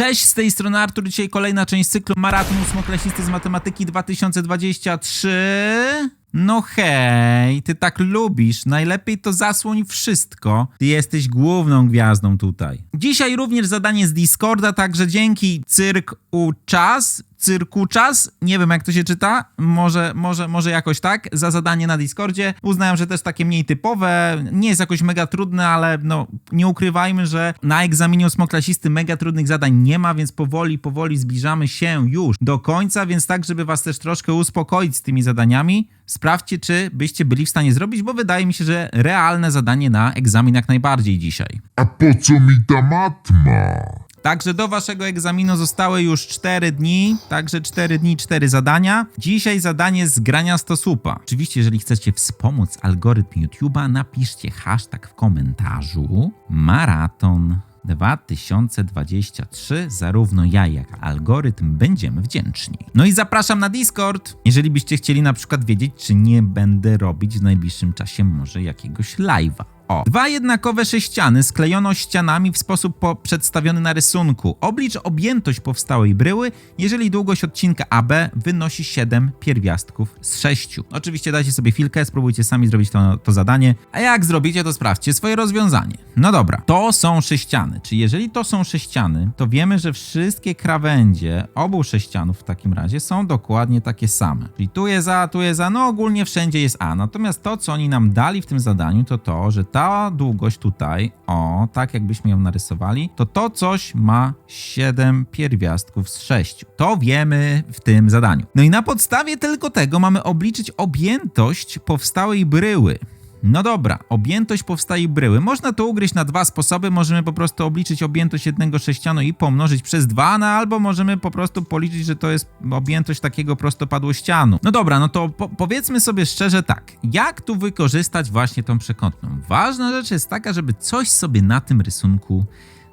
Cześć, z tej strony Artur. Dzisiaj kolejna część cyklu Maraton Ósmoklasisty z Matematyki 2023. No hej, ty tak lubisz. Najlepiej to zasłoń wszystko. Ty jesteś główną gwiazdą tutaj. Dzisiaj również zadanie z Discorda, także dzięki Cyrk u czas, Cyrku czas, nie wiem jak to się czyta, może, może, może jakoś tak, za zadanie na Discordzie. Uznałem, że też takie mniej typowe, nie jest jakoś mega trudne, ale no nie ukrywajmy, że na egzaminie ósmoklasisty mega trudnych zadań nie ma, więc powoli, powoli zbliżamy się już do końca, więc tak, żeby was też troszkę uspokoić z tymi zadaniami, sprawdźcie, czy byście byli w stanie zrobić, bo wydaje mi się, że realne zadanie na egzamin jak najbardziej dzisiaj. A po co mi ta matma? Także do waszego egzaminu zostały już 4 dni, także 4 dni, 4 zadania. Dzisiaj zadanie z grania stosupa. Oczywiście, jeżeli chcecie wspomóc algorytm YouTube'a, napiszcie hashtag w komentarzu maraton 2023. Zarówno ja, jak algorytm będziemy wdzięczni. No i zapraszam na Discord, jeżeli byście chcieli na przykład wiedzieć, czy nie będę robić w najbliższym czasie może jakiegoś live'a. O. Dwa jednakowe sześciany sklejono ścianami w sposób po przedstawiony na rysunku. Oblicz objętość powstałej bryły, jeżeli długość odcinka AB wynosi 7 pierwiastków z 6. Oczywiście dajcie sobie chwilkę, spróbujcie sami zrobić to, to zadanie, a jak zrobicie, to sprawdźcie swoje rozwiązanie. No dobra, to są sześciany, czyli jeżeli to są sześciany, to wiemy, że wszystkie krawędzie obu sześcianów w takim razie są dokładnie takie same. Czyli tu jest A, tu jest A, no ogólnie wszędzie jest A. Natomiast to, co oni nam dali w tym zadaniu, to to, że ta długość tutaj, o, tak jakbyśmy ją narysowali, to to coś ma 7 pierwiastków z 6. To wiemy w tym zadaniu. No i na podstawie tylko tego mamy obliczyć objętość powstałej bryły. No dobra, objętość powstałej bryły. Można to ugryźć na dwa sposoby. Możemy po prostu obliczyć objętość jednego sześcianu i pomnożyć przez dwa, no albo możemy po prostu policzyć, że to jest objętość takiego prostopadłościanu. No dobra, no to po powiedzmy sobie szczerze tak. Jak tu wykorzystać właśnie tą przekątną? Ważna rzecz jest taka, żeby coś sobie na tym rysunku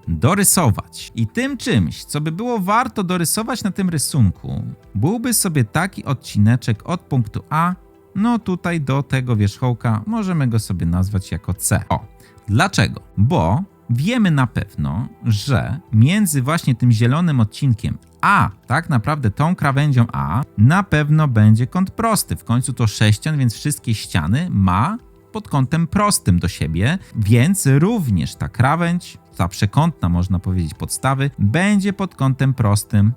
dorysować. I tym czymś, co by było warto dorysować na tym rysunku, byłby sobie taki odcineczek od punktu A no tutaj do tego wierzchołka możemy go sobie nazwać jako C. O, dlaczego? Bo wiemy na pewno, że między właśnie tym zielonym odcinkiem a tak naprawdę tą krawędzią A na pewno będzie kąt prosty. W końcu to sześcian, więc wszystkie ściany ma pod kątem prostym do siebie, więc również ta krawędź, ta przekątna można powiedzieć podstawy, będzie pod kątem prostym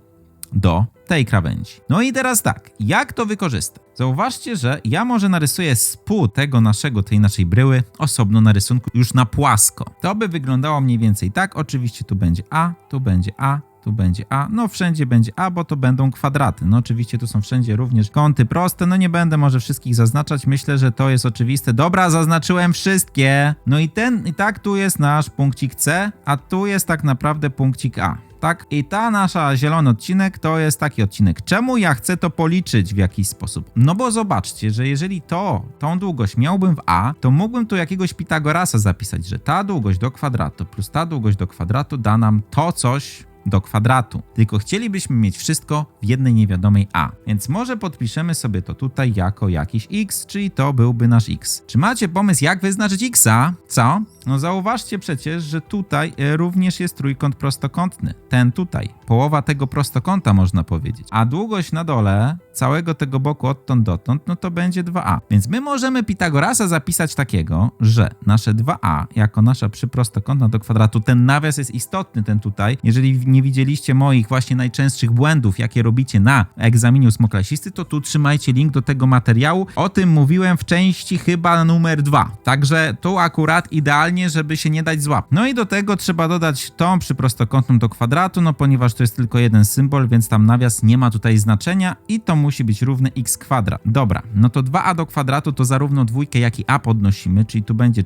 do tej krawędzi. No i teraz tak, jak to wykorzystać? Zauważcie, że ja może narysuję spód tego naszego, tej naszej bryły osobno na rysunku już na płasko. To by wyglądało mniej więcej tak, oczywiście tu będzie A, tu będzie A, tu będzie A, no wszędzie będzie A, bo to będą kwadraty. No oczywiście tu są wszędzie również kąty proste, no nie będę może wszystkich zaznaczać, myślę, że to jest oczywiste. Dobra, zaznaczyłem wszystkie. No i ten, i tak tu jest nasz punkcik C, a tu jest tak naprawdę punkcik A tak? I ta nasza zielony odcinek to jest taki odcinek. Czemu ja chcę to policzyć w jakiś sposób? No bo zobaczcie, że jeżeli to, tą długość miałbym w A, to mógłbym tu jakiegoś Pitagorasa zapisać, że ta długość do kwadratu plus ta długość do kwadratu da nam to coś do kwadratu. Tylko chcielibyśmy mieć wszystko w jednej niewiadomej a. Więc może podpiszemy sobie to tutaj jako jakiś x, czyli to byłby nasz x. Czy macie pomysł, jak wyznaczyć xa? Co? No zauważcie przecież, że tutaj e, również jest trójkąt prostokątny. Ten tutaj. Połowa tego prostokąta można powiedzieć. A długość na dole całego tego boku odtąd dotąd, no to będzie 2a. Więc my możemy Pitagorasa zapisać takiego, że nasze 2a jako nasza przyprostokątna do kwadratu, ten nawias jest istotny, ten tutaj. Jeżeli nie widzieliście moich właśnie najczęstszych błędów, jakie robicie na egzaminie ósmoklasisty, to tu trzymajcie link do tego materiału. O tym mówiłem w części chyba numer 2. Także tu akurat idealnie, żeby się nie dać złapać. No i do tego trzeba dodać tą przyprostokątną do kwadratu, no ponieważ to jest tylko jeden symbol, więc tam nawias nie ma tutaj znaczenia i to musi być równe x kwadrat. Dobra, no to 2a do kwadratu to zarówno dwójkę, jak i a podnosimy, czyli tu będzie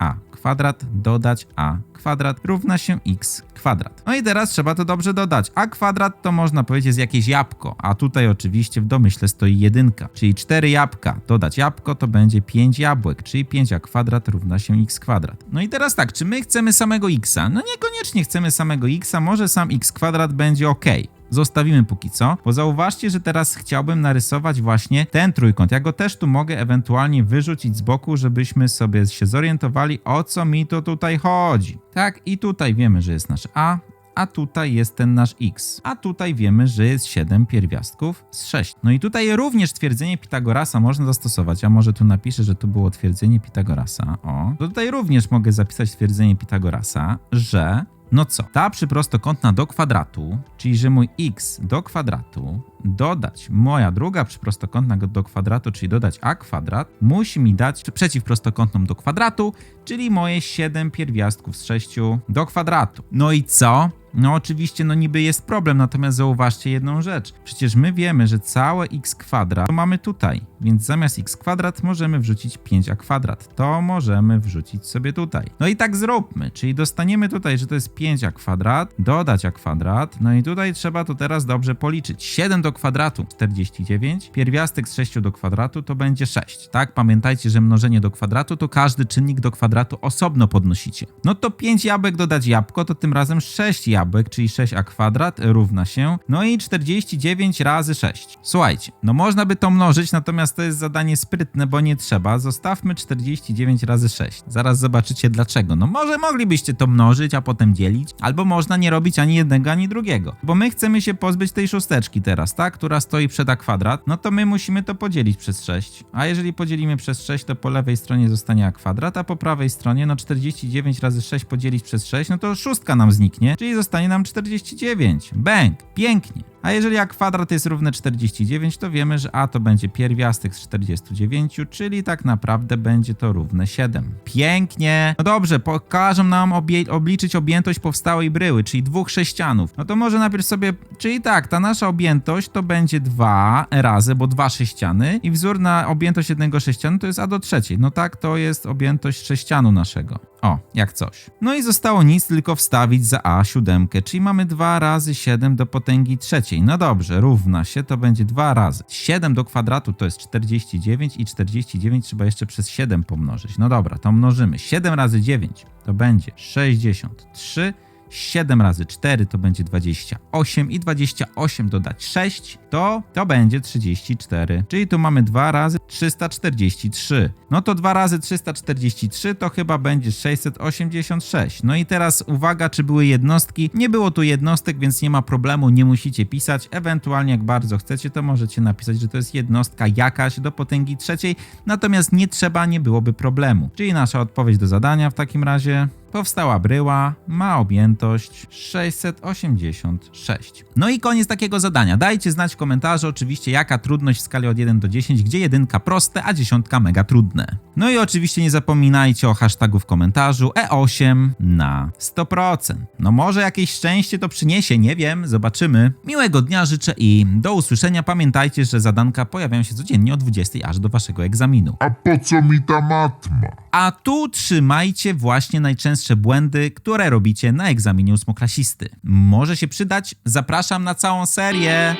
4a kwadrat dodać a kwadrat równa się x kwadrat. No i teraz trzeba to dobrze dodać. A kwadrat to można powiedzieć jest jakieś jabłko, a tutaj oczywiście w domyśle stoi jedynka, czyli 4 jabłka. Dodać jabłko to będzie 5 jabłek, czyli 5a kwadrat równa się x kwadrat. No i teraz tak, czy my chcemy samego xa? No niekoniecznie chcemy samego xa, może sam x kwadrat będzie ok zostawimy póki co, bo zauważcie, że teraz chciałbym narysować właśnie ten trójkąt. Ja go też tu mogę ewentualnie wyrzucić z boku, żebyśmy sobie się zorientowali, o co mi to tutaj chodzi. Tak, i tutaj wiemy, że jest nasze A, a tutaj jest ten nasz x. A tutaj wiemy, że jest 7 pierwiastków z 6. No i tutaj również twierdzenie Pitagorasa można zastosować. A może tu napiszę, że tu było twierdzenie Pitagorasa. O, to tutaj również mogę zapisać twierdzenie Pitagorasa, że no co? Ta przyprostokątna do kwadratu, czyli że mój x do kwadratu dodać moja druga przyprostokątna do kwadratu, czyli dodać a kwadrat, musi mi dać przeciwprostokątną do kwadratu, czyli moje 7 pierwiastków z 6 do kwadratu. No i co? No oczywiście, no niby jest problem, natomiast zauważcie jedną rzecz. Przecież my wiemy, że całe x kwadrat to mamy tutaj, więc zamiast x kwadrat możemy wrzucić 5a kwadrat. To możemy wrzucić sobie tutaj. No i tak zróbmy, czyli dostaniemy tutaj, że to jest 5a kwadrat, dodać a kwadrat, no i tutaj trzeba to teraz dobrze policzyć. 7 do kwadratu 49, pierwiastek z 6 do kwadratu to będzie 6, tak? Pamiętajcie, że mnożenie do kwadratu to każdy czynnik do kwadratu osobno podnosicie. No to 5 jabłek dodać jabłko to tym razem 6 jabłek, czyli 6a kwadrat równa się, no i 49 razy 6. Słuchajcie, no można by to mnożyć, natomiast to jest zadanie sprytne, bo nie trzeba. Zostawmy 49 razy 6. Zaraz zobaczycie dlaczego. No może moglibyście to mnożyć, a potem dzielić, albo można nie robić ani jednego, ani drugiego. Bo my chcemy się pozbyć tej szósteczki teraz, tak? Która stoi przed a kwadrat, no to my musimy to podzielić przez 6. A jeżeli podzielimy przez 6, to po lewej stronie zostanie a kwadrat, a po prawej stronie, no 49 razy 6 podzielić przez 6, no to szóstka nam zniknie, czyli zostanie nam 49. Bęk, pięknie. A jeżeli a kwadrat jest równe 49, to wiemy, że a to będzie pierwiastek z 49, czyli tak naprawdę będzie to równe 7. Pięknie. No dobrze, pokażą nam obie- obliczyć objętość powstałej bryły, czyli dwóch sześcianów. No to może najpierw sobie, czyli tak, ta nasza objętość to będzie 2 razy, bo dwa sześciany i wzór na objętość jednego sześcianu to jest a do trzeciej. No tak, to jest objętość sześcianu naszego. O, jak coś. No i zostało nic, tylko wstawić za a siódemkę, czyli mamy 2 razy 7 do potęgi trzeciej. No dobrze, równa się, to będzie 2 razy. 7 do kwadratu to jest 49 i 49 trzeba jeszcze przez 7 pomnożyć. No dobra, to mnożymy. 7 razy 9 to będzie 63. 7 razy 4 to będzie 28 i 28 dodać 6 to to będzie 34. Czyli tu mamy 2 razy 343. No to 2 razy 343 to chyba będzie 686. No i teraz uwaga, czy były jednostki? Nie było tu jednostek, więc nie ma problemu, nie musicie pisać. Ewentualnie jak bardzo chcecie, to możecie napisać, że to jest jednostka jakaś do potęgi trzeciej, natomiast nie trzeba, nie byłoby problemu. Czyli nasza odpowiedź do zadania w takim razie Powstała bryła, ma objętość 686. No i koniec takiego zadania. Dajcie znać w komentarzu oczywiście jaka trudność w skali od 1 do 10, gdzie jedynka proste, a dziesiątka mega trudne. No i oczywiście nie zapominajcie o hashtagu w komentarzu E8 na 100%. No może jakieś szczęście to przyniesie, nie wiem, zobaczymy. Miłego dnia życzę i do usłyszenia. Pamiętajcie, że zadanka pojawiają się codziennie o 20 aż do waszego egzaminu. A po co mi ta matma? A tu trzymajcie właśnie najczęstsze błędy, które robicie na egzaminie ósmoklasisty. Może się przydać. Zapraszam na całą serię.